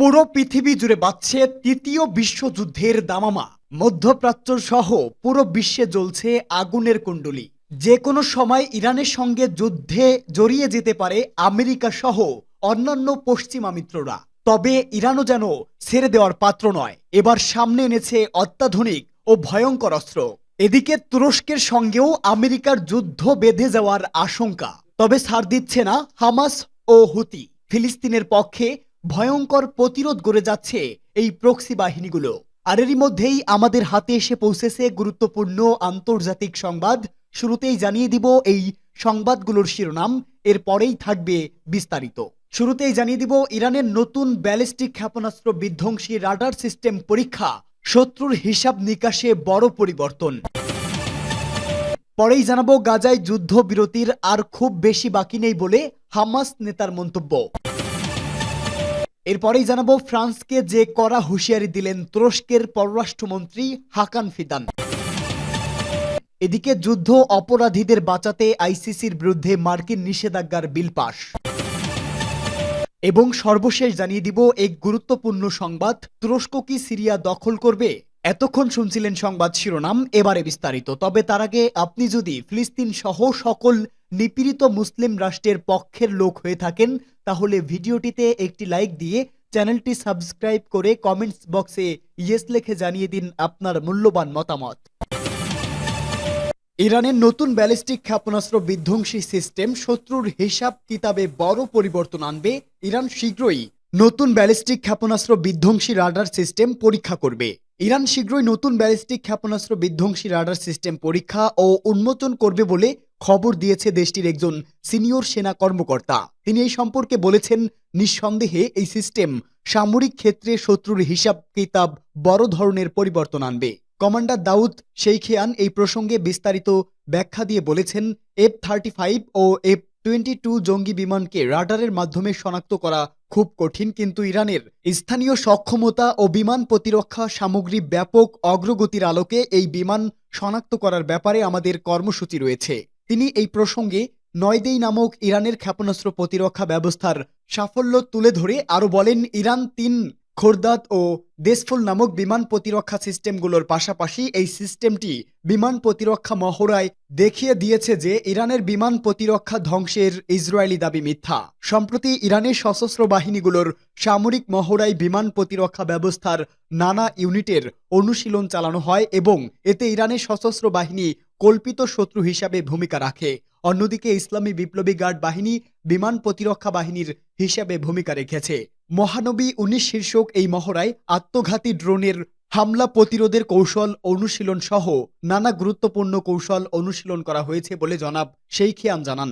পুরো পৃথিবী জুড়ে বাঁচছে তৃতীয় বিশ্বযুদ্ধের দামামা। মধ্যপ্রাচ্য সহ পুরো বিশ্বে জ্বলছে আগুনের কুণ্ডলী। যে কোনো সময় ইরানের সঙ্গে যুদ্ধে জড়িয়ে যেতে পারে আমেরিকা সহ অন্যান্য পশ্চিমা মিত্ররা। তবে ইরানও যেন ছেড়ে দেওয়ার পাত্র নয়, এবার সামনে এনেছে অত্যাধুনিক ও ভয়ঙ্কর অস্ত্র। এদিকে তুরস্কের সঙ্গেও আমেরিকার যুদ্ধ বেঁধে যাওয়ার আশঙ্কা। তবে ছাড় দিচ্ছে না হামাস ও হুতি। ফিলিস্তিনের পক্ষে ভয়ঙ্কর প্রতিরোধ গড়ে যাচ্ছে এই প্রক্সি বাহিনীগুলো। আর এরই মধ্যেই আমাদের হাতে এসে পৌঁছেছে গুরুত্বপূর্ণ আন্তর্জাতিক সংবাদ। শুরুতেই জানিয়ে দিব এই সংবাদগুলোর শিরোনাম এর পরেই থাকবে বিস্তারিত। শুরুতেই জানিয়ে দিব ইরানের নতুন ব্যালিস্টিক ক্ষেপণাস্ত্র বিধ্বংসী রাডার সিস্টেম পরীক্ষা, শত্রুর হিসাব নিকাশে বড় পরিবর্তন। পরেই জানাব গাজায় যুদ্ধবিরতির আর খুব বেশি বাকি নেই বলে হামাস নেতার মন্তব্য। এরপরেই জানাব ফ্রান্সকে যে কড়া হুঁশিয়ারি দিলেন তুরস্কের পররাষ্ট্রমন্ত্রী হাকান ফিদান। এদিকে যুদ্ধ অপরাধীদের বাঁচাতে আইসিসির বিরুদ্ধে মার্কিন নিষেধাজ্ঞার বিল পাশ এবং সর্বশেষ জানিয়ে দিব এক গুরুত্বপূর্ণ সংবাদ, তুরস্ক কি সিরিয়া দখল করবে? এতক্ষণ শুনছিলেন সংবাদ শিরোনাম, এবারে বিস্তারিত। তবে তার আগে আপনি যদি ফিলিস্তিন সহ সকল নিপীড়িত মুসলিম রাষ্ট্রের পক্ষের লোক হয়ে থাকেন তাহলে ভিডিওটিতে একটি লাইক দিয়ে চ্যানেলটি সাবস্ক্রাইব করে কমেন্টস বক্সে ইয়েস লিখে জানিয়ে দিন আপনার মূল্যবান মতামত। ইরানের নতুন ব্যালিস্টিক ক্ষেপণাস্ত্র বিধ্বংসী সিস্টেম শত্রুর হিসাব কিতাবে বড় পরিবর্তন আনবে ইরান শীঘ্রই। নতুন ব্যালিস্টিক ক্ষেপণাস্ত্র বিধ্বংসী রাডার সিস্টেম পরীক্ষা করবে। ইরান শীঘ্রই নতুন ব্যালিস্টিক ক্ষেপণাস্ত্র বিধ্বংসী রাডার সিস্টেম পরীক্ষা ও উন্মোচন করবে বলে খবর দিয়েছে দেশটির একজন সিনিয়র সেনা কর্মকর্তা। তিনি এই সম্পর্কে বলেছেন, নিঃসন্দেহে এই সিস্টেম সামরিক ক্ষেত্রে শত্রুর হিসাব কিতাব বড় ধরনের পরিবর্তন আনবে। কমান্ডার দাউদ শেইখিয়ান এই প্রসঙ্গে বিস্তারিত ব্যাখ্যা দিয়ে বলেছেন, এফ থার্টি ফাইভ ও এফ টোয়েন্টি টু জঙ্গি বিমানকে রাডারের মাধ্যমে শনাক্ত করা খুব কঠিন, কিন্তু ইরানের স্থানীয় সক্ষমতা ও বিমান প্রতিরক্ষা সামগ্রী ব্যাপক অগ্রগতির আলোকে এই বিমান শনাক্ত করার ব্যাপারে আমাদের কর্মসূচি রয়েছে। তিনি এই প্রসঙ্গে নয়দেই নামক ইরানের ক্ষেপণাস্ত্র প্রতিরক্ষা ব্যবস্থার সাফল্য তুলে ধরে আরও বলেন, ইরান তিন খোরদাত ও দেশফুল নামক বিমান প্রতিরক্ষা সিস্টেমগুলোর পাশাপাশি এই সিস্টেমটি বিমান প্রতিরক্ষা মহড়ায় দেখিয়ে দিয়েছে যে ইরানের বিমান প্রতিরক্ষা ধ্বংসের ইসরায়েলি দাবি মিথ্যা। সম্প্রতি ইরানের সশস্ত্র বাহিনীগুলোর সামরিক মহড়ায় বিমান প্রতিরক্ষা ব্যবস্থার নানা ইউনিটের অনুশীলন চালানো হয় এবং এতে ইরানের সশস্ত্র বাহিনী কল্পিত শত্রু হিসাবে ভূমিকা রাখে। অন্যদিকে ইসলামী বিপ্লবী গার্ড বাহিনী বিমান প্রতিরক্ষা বাহিনীর হিসাবে ভূমিকা রেখেছে। মহানবী উনিশ শীর্ষক এই মহড়ায় আত্মঘাতী ড্রোনের হামলা প্রতিরোধের কৌশল অনুশীলন সহ নানা গুরুত্বপূর্ণ কৌশল অনুশীলন করা হয়েছে বলে জনাব শেইখিয়ান জানান।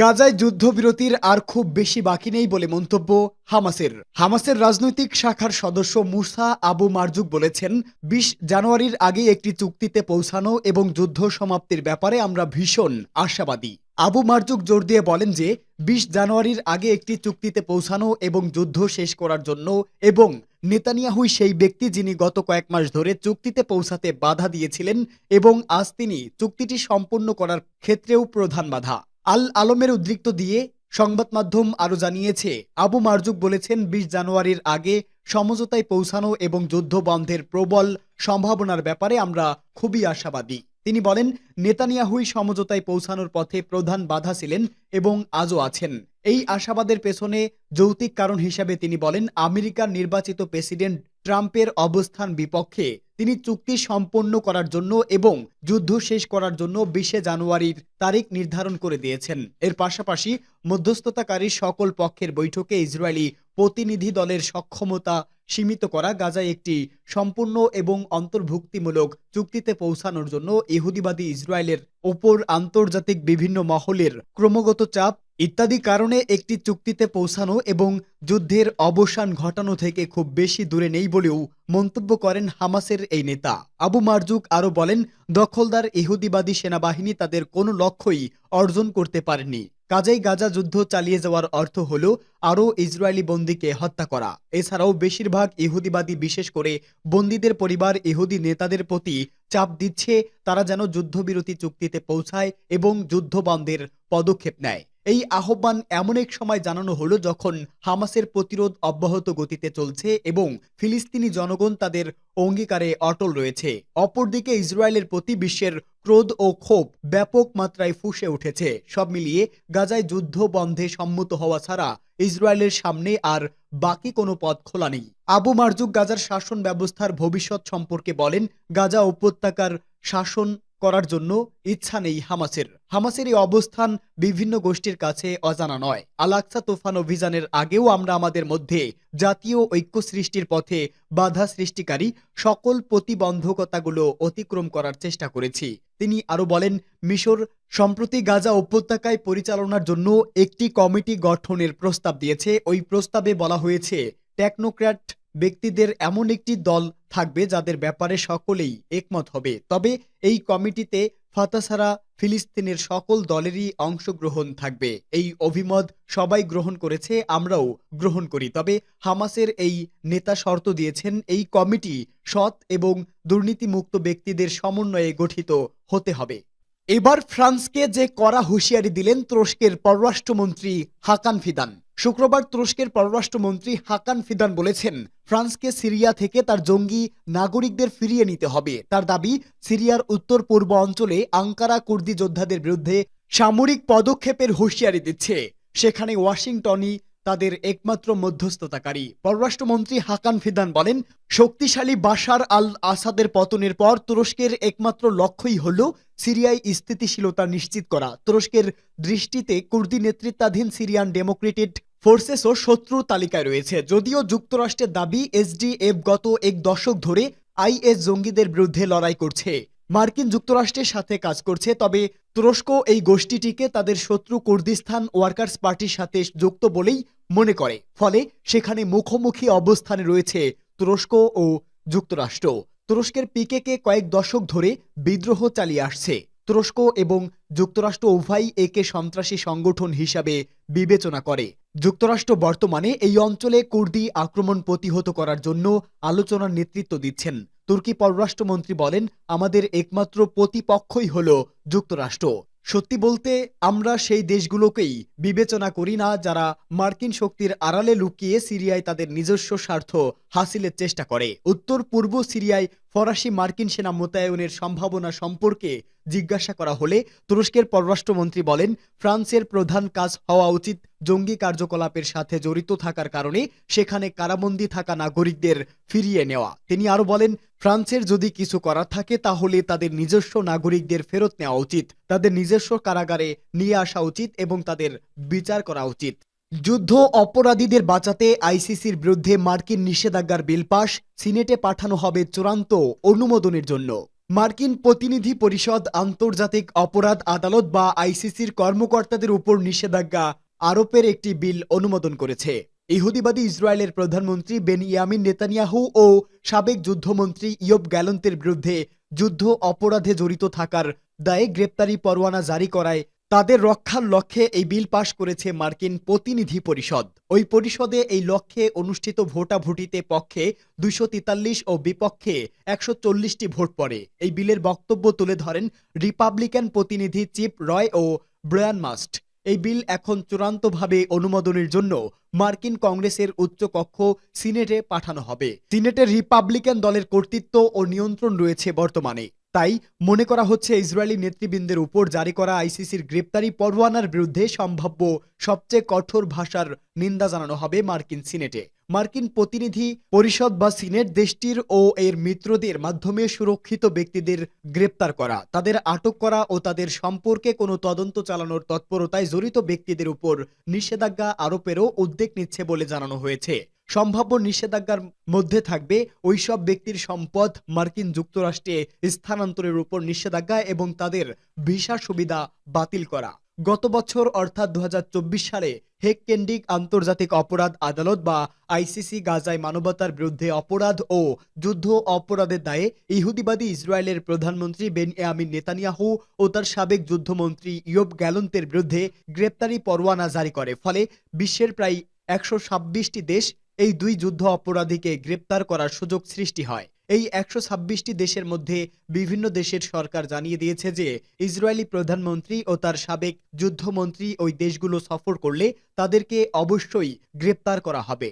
গাজায় যুদ্ধবিরতির আর খুব বেশি বাকি নেই বলে মন্তব্য হামাসের। হামাসের রাজনৈতিক শাখার সদস্য মুসা আবু মারজুক বলেছেন, বিশ জানুয়ারির আগে একটি চুক্তিতে পৌঁছানো এবং যুদ্ধ সমাপ্তির ব্যাপারে আমরা ভীষণ আশাবাদী। আবু মারজুক জোর দিয়ে বলেন যে, বিশ জানুয়ারির আগে একটি চুক্তিতে পৌঁছানো এবং যুদ্ধ শেষ করার জন্য এবং নেতানিয়াহুই সেই ব্যক্তি যিনি গত কয়েক মাস ধরে চুক্তিতে পৌঁছাতে বাধা দিয়েছিলেন এবং আজ তিনি চুক্তিটি সম্পূর্ণ করার ক্ষেত্রেও প্রধান বাধা। আল আলমের উদ্রিক্ত দিয়ে সংবাদ মাধ্যম আরও জানিয়েছে, আবু মারজুক বলেছেন, বিশ জানুয়ারির আগে সমঝোতায় পৌঁছানো এবং যুদ্ধ বন্ধের প্রবল সম্ভাবনার ব্যাপারে আমরা খুবই আশাবাদী। তিনি বলেন, নেতানিয়াহুই সমঝোতায় পৌঁছানোর পথে প্রধান বাধা ছিলেন এবং আজও আছেন। এই আশাবাদের পেছনে যৌতিক কারণ হিসাবে তিনি বলেন, আমেরিকার নির্বাচিত প্রেসিডেন্ট ট্রাম্পের অবস্থান বিপক্ষে তিনি চুক্তি সম্পন্ন করার জন্য এবং যুদ্ধ শেষ করার জন্য বিশে জানুয়ারির তারিখ নির্ধারণ করে দিয়েছেন। এর পাশাপাশি মধ্যস্থতাকারী সকল পক্ষের বৈঠকে ইসরায়েলি প্রতিনিধি দলের সক্ষমতা সীমিত করা গাজায় একটি সম্পূর্ণ এবং অন্তর্ভুক্তিমূলক চুক্তিতে পৌঁছানোর জন্য ইহুদিবাদী ইসরায়েলের ওপর আন্তর্জাতিক বিভিন্ন মহলের ক্রমাগত চাপ ইত্যাদি কারণে একটি চুক্তিতে পৌঁছানো এবং যুদ্ধের অবসান ঘটানো থেকে খুব বেশি দূরে নেই বলেও মন্তব্য করেন হামাসের এই নেতা। আবু মারজুক আরও বলেন, দখলদার ইহুদিবাদী সেনাবাহিনী তাদের কোনো লক্ষ্যই অর্জন করতে পারেনি। কাজেই গাজা যুদ্ধ চালিয়ে যাওয়ার অর্থ হল আরও ইসরায়েলি বন্দীকে হত্যা করা। এছাড়াও বেশিরভাগ ইহুদিবাদী, বিশেষ করে বন্দীদের পরিবার ইহুদি নেতাদের প্রতি চাপ দিচ্ছে, তারা যেন যুদ্ধবিরতি চুক্তিতে পৌঁছায় এবং যুদ্ধবন্ধের পদক্ষেপ নেয়। এই আহ্বান এমন এক সময় জানানো হলো যখন হামাসের প্রতিরোধ অব্যাহত গতিতে চলছে এবং ফিলিস্তিনি জনগণ তাদের অঙ্গীকারে অটল রয়েছে। অপরদিকে ইসরায়েলের প্রতি বিশ্বের ক্রোধ ও ক্ষোভ ব্যাপক মাত্রায় ফুসে উঠেছে। সব মিলিয়ে গাজায় যুদ্ধ বন্ধে সম্মত হওয়া ছাড়া ইসরায়েলের সামনে আর বাকি কোনো পথ খোলা নেই। আবু মারজুক গাজার শাসন ব্যবস্থার ভবিষ্যৎ সম্পর্কে বলেন, গাজা উপত্যকার শাসন করার জন্য ইচ্ছা নেই হামাসের। হামাসের এই অবস্থান বিভিন্ন গোষ্ঠীর কাছে অজানা নয়। আলাক্সা তুফান অভিযানের আগেও আমরা আমাদের মধ্যে জাতীয় ঐক্য সৃষ্টির পথে বাধা সৃষ্টিকারী সকল প্রতিবন্ধকতাগুলো অতিক্রম করার চেষ্টা করেছি। তিনি আরও বলেন, মিশর সম্প্রতি গাজা উপত্যকায় পরিচালনার জন্য একটি কমিটি গঠনের প্রস্তাব দিয়েছে। ওই প্রস্তাবে বলা হয়েছে, টেকনোক্র্যাট ব্যক্তিদের এমন একটি দল থাকবে যাদের ব্যাপারে সকলেই একমত হবে। তবে এই কমিটিতে ফাতাসারা ফিলিস্তিনের সকল দলেরই অংশগ্রহণ থাকবে। এই অভিমত সবাই গ্রহণ করেছে, আমরাও গ্রহণ করি। তবে হামাসের এই নেতা শর্ত দিয়েছেন, এই কমিটি সৎ এবং দুর্নীতিমুক্ত ব্যক্তিদের সমন্বয়ে গঠিত হতে হবে। এবার ফ্রান্সকে যে কড়া হুঁশিয়ারি দিলেন তুরস্কের পররাষ্ট্রমন্ত্রী হাকান ফিদান। শুক্রবার তুরস্কের পররাষ্ট্রমন্ত্রী হাকান ফিদান বলেছেন, ফ্রান্সকে সিরিয়া থেকে তার জঙ্গি নাগরিকদের ফিরিয়ে নিতে হবে। তার দাবি, সিরিয়ার উত্তর পূর্ব অঞ্চলে আঙ্কারা কুর্দি যোদ্ধাদের বিরুদ্ধে সামরিক পদক্ষেপের হুঁশিয়ারি দিচ্ছে। সেখানে ওয়াশিংটনই তাদের একমাত্র মধ্যস্থতাকারী। পররাষ্ট্রমন্ত্রী হাকান ফিদান বলেন, শক্তিশালী বাশার আল আসাদের পতনের পর তুরস্কের একমাত্র লক্ষ্যই হল সিরিয়ায় স্থিতিশীলতা নিশ্চিত করা। তুরস্কের দৃষ্টিতে কুর্দি নেতৃত্বাধীন সিরিয়ান ডেমোক্রেটেড ফোর্সেসও শত্রু তালিকায় রয়েছে। যদিও যুক্তরাষ্ট্রের দাবি, এসডিএফ গত এক দশক ধরে আইএস জঙ্গিদের বিরুদ্ধে লড়াই করছে। মার্কিন যুক্তরাষ্ট্রের সাথে কাজ করছে, তবে তুরস্ক এই গোষ্ঠীটিকে তাদের শত্রু কুর্দিস্তান ওয়ার্কার্স পার্টির সাথে যুক্ত বলেই মনে করে। ফলে সেখানে মুখোমুখি অবস্থানে রয়েছে তুরস্ক ও যুক্তরাষ্ট্র। তুরস্কের পিকেকে কয়েক দশক ধরে বিদ্রোহ চালিয়ে আসছে। তুরস্ক এবং যুক্তরাষ্ট্র উভয়ই একে সন্ত্রাসী সংগঠন হিসাবে বিবেচনা করে। যুক্তরাষ্ট্র বর্তমানে এই অঞ্চলে কুর্দি আক্রমণ প্রতিহত করার জন্য আলোচনার নেতৃত্ব দিচ্ছেন। তুর্কি পররাষ্ট্রমন্ত্রী বলেন, আমাদের একমাত্র প্রতিপক্ষই হল যুক্তরাষ্ট্র। সত্যি বলতে, আমরা সেই দেশগুলোকেই বিবেচনা করি না যারা মার্কিন শক্তির আড়ালে লুকিয়ে সিরিয়ায় তাদের নিজস্ব স্বার্থ হাসিলের চেষ্টা করে। উত্তর পূর্ব সিরিয়ায় ফরাসি মার্কিন সেনা মোতায়েনের সম্ভাবনা সম্পর্কে জিজ্ঞাসা করা হলে তুরস্কের পররাষ্ট্রমন্ত্রী বলেন, ফ্রান্সের প্রধান কাজ হওয়া উচিত জঙ্গি কার্যকলাপের সাথে জড়িত থাকার কারণে সেখানে কারাবন্দী থাকা নাগরিকদের ফিরিয়ে নেওয়া। তিনি আরও বলেন, ফ্রান্সের যদি কিছু করার থাকে তাহলে তাদের নিজস্ব নাগরিকদের ফেরত নেওয়া উচিত, তাদের নিজস্ব কারাগারে নিয়ে আসা উচিত এবং তাদের বিচার করা উচিত। যুদ্ধ অপরাধীদের বাঁচাতে আইসিসির বিরুদ্ধে মার্কিন নিষেধাজ্ঞার বিল পাশ সিনেটে পাঠানো হবে চূড়ান্ত অনুমোদনের জন্য। মার্কিন প্রতিনিধি পরিষদ আন্তর্জাতিক অপরাধ আদালত বা আইসিসির কর্মকর্তাদের উপর নিষেধাজ্ঞা আরোপের একটি বিল অনুমোদন করেছে। ইহুদিবাদী ইসরায়েলের প্রধানমন্ত্রী বেন বেনিয়ামিন নেতানিয়াহু ও সাবেক যুদ্ধমন্ত্রী ইয়ব গ্যালন্তের বিরুদ্ধে যুদ্ধ অপরাধে জড়িত থাকার দায়ে গ্রেপ্তারি পরোয়ানা জারি করায় তাদের রক্ষার লক্ষ্যে এই বিল পাশ করেছে মার্কিন প্রতিনিধি পরিষদ। ওই পরিষদে এই লক্ষ্যে অনুষ্ঠিত ভোটাভুটিতে পক্ষে দুইশো তেতাল্লিশ ও বিপক্ষে একশো চল্লিশটি ভোট পড়ে। এই বিলের বক্তব্য তুলে ধরেন রিপাবলিকান প্রতিনিধি চিপ রয় ও ব্রায়ান মাস্ট। এই বিল এখন চূড়ান্তভাবে অনুমোদনের জন্য মার্কিন কংগ্রেসের উচ্চকক্ষ সিনেটে পাঠানো হবে। সিনেটের রিপাবলিকান দলের কর্তৃত্ব ও নিয়ন্ত্রণ রয়েছে বর্তমানে। তাই মনে করা হচ্ছে ইসরায়েলি নেতৃবৃন্দের উপর জারি করা আইসিসির গ্রেপ্তারি পরোয়ানার বিরুদ্ধে সম্ভাব্য সবচেয়ে কঠোর ভাষার নিন্দা জানানো হবে মার্কিন সিনেটে। মার্কিন প্রতিনিধি পরিষদ বা সিনেট দেশটির ও এর মিত্রদের মাধ্যমে সুরক্ষিত ব্যক্তিদের গ্রেপ্তার করা, তাদের আটক করা ও তাদের সম্পর্কে কোনো তদন্ত চালানোর তৎপরতায় জড়িত ব্যক্তিদের উপর নিষেধাজ্ঞা, আরোপেরও উদ্যোগ নিচ্ছে বলে জানানো হয়েছে। সম্ভাব্য নিষেধাজ্ঞার মধ্যে থাকবে ওইসব ব্যক্তির সম্পদ মার্কিন যুক্তরাষ্ট্রে স্থানান্তরের উপর নিষেধাজ্ঞা এবং তাদের ভিসা সুবিধা বাতিল করা। গত বছর অর্থাৎ দুহাজার চব্বিশ সালে হেক কেন্দ্রিক আন্তর্জাতিক অপরাধ আদালত বা আইসিসি গাজায় মানবতার বিরুদ্ধে অপরাধ ও যুদ্ধ অপরাধের দায়ে ইহুদিবাদী ইসরায়েলের প্রধানমন্ত্রী বেন এয়ামিন নেতানিয়াহু ও তার সাবেক যুদ্ধমন্ত্রী ইয়ব গ্যালন্তের বিরুদ্ধে গ্রেপ্তারি পরোয়ানা জারি করে। ফলে বিশ্বের প্রায় একশো ছাব্বিশটি দেশ এই দুই যুদ্ধ অপরাধীকে গ্রেপ্তার করার সুযোগ সৃষ্টি হয়। এই একশো ছাব্বিশটি দেশের মধ্যে বিভিন্ন দেশের সরকার জানিয়ে দিয়েছে যে, ইসরায়েলি প্রধানমন্ত্রী ও তার সাবেক যুদ্ধমন্ত্রী ওই দেশগুলো সফর করলে তাদেরকে অবশ্যই গ্রেপ্তার করা হবে।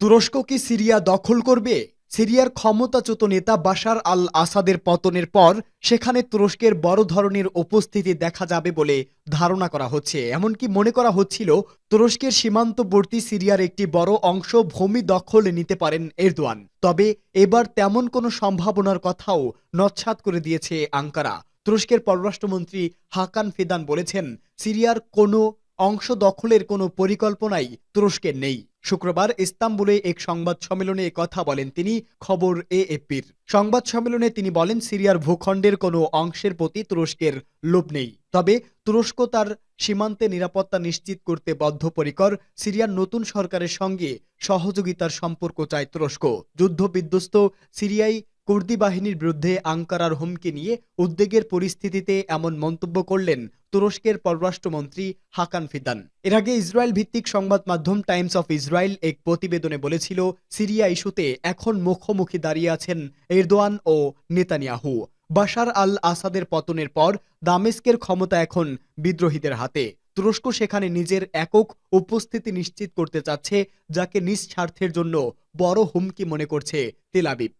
তুরস্ক কি সিরিয়া দখল করবে? সিরিয়ার ক্ষমতাচ্যুত নেতা বাশার আল আসাদের পতনের পর সেখানে তুরস্কের বড় ধরনের উপস্থিতি দেখা যাবে বলে ধারণা করা হচ্ছে। এমনকি মনে করা হচ্ছিল, তুরস্কের সীমান্তবর্তী সিরিয়ার একটি বড় অংশ ভূমি দখল নিতে পারেন এরদোয়ান। তবে এবার তেমন কোনো সম্ভাবনার কথাও নচ্ছাদ করে দিয়েছে আঙ্কারা। তুরস্কের পররাষ্ট্রমন্ত্রী হাকান ফিদান বলেছেন, সিরিয়ার কোনো অংশ দখলের কোনো পরিকল্পনাই তুরস্কের নেই। শুক্রবার ইস্তাম্বুলে এক সংবাদ সম্মেলনে কথা বলেন তিনি, খবর এএপির সংবাদ সম্মেলনে তিনি বলেন, সিরিয়ার ভূখণ্ডের কোনো অংশের প্রতি তুরস্কের লোভ নেই। তবে তুরস্ক তার সীমান্তে নিরাপত্তা নিশ্চিত করতে বদ্ধপরিকর, সিরিয়ার নতুন সরকারের সঙ্গে সহযোগিতার সম্পর্ক চায় তুরস্ক। যুদ্ধ বিধ্বস্ত সিরিয়ায় কুর্দি বাহিনীর বিরুদ্ধে আঙ্কারার হুমকি নিয়ে উদ্বেগের পরিস্থিতিতে এমন মন্তব্য করলেন তুরস্কের পররাষ্ট্রমন্ত্রী হাকান ফিদান। এর আগে ইসরায়েল ভিত্তিক সংবাদ মাধ্যম টাইমস অফ ইসরায়েল এক প্রতিবেদনে বলেছিল, সিরিয়া ইস্যুতে এখন মুখোমুখি দাঁড়িয়ে আছেন এরদোয়ান ও নেতানিয়াহু। বাশার আল আসাদের পতনের পর দামেস্কের ক্ষমতা এখন বিদ্রোহীদের হাতে। তুরস্ক সেখানে নিজের একক উপস্থিতি নিশ্চিত করতে চাচ্ছে, যাকে নিজ স্বার্থের জন্য বড় হুমকি মনে করছে তেলাবিব